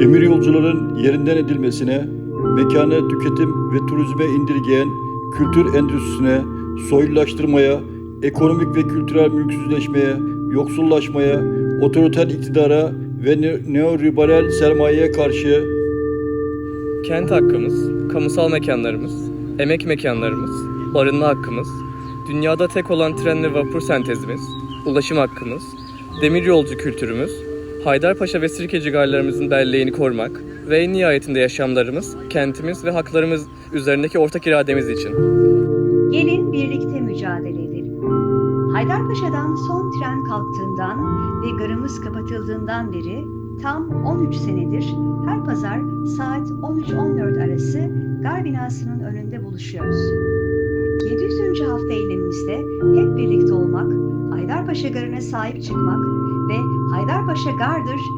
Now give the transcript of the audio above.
Demir yolcuların yerinden edilmesine, mekanı tüketim ve turizme indirgeyen kültür endüstrisine, soylulaştırmaya, ekonomik ve kültürel mülksüzleşmeye, yoksullaşmaya, otoriter iktidara ve ne- neoliberal sermayeye karşı Kent hakkımız, kamusal mekanlarımız, emek mekanlarımız, barınma hakkımız, dünyada tek olan tren ve vapur sentezimiz, ulaşım hakkımız, demir yolcu kültürümüz, Haydarpaşa ve Sirkeci garlarımızın belleğini korumak ve en nihayetinde yaşamlarımız, kentimiz ve haklarımız üzerindeki ortak irademiz için. Gelin birlikte mücadele edelim. Haydarpaşa'dan son tren kalktığından ve garımız kapatıldığından beri tam 13 senedir her pazar saat 13-14 arası gar binasının önünde buluşuyoruz. 700. hafta eylemimizde hep birlikte olmak, Haydarpaşa Garı'na sahip çıkmak ve Haydarpaşa Gardır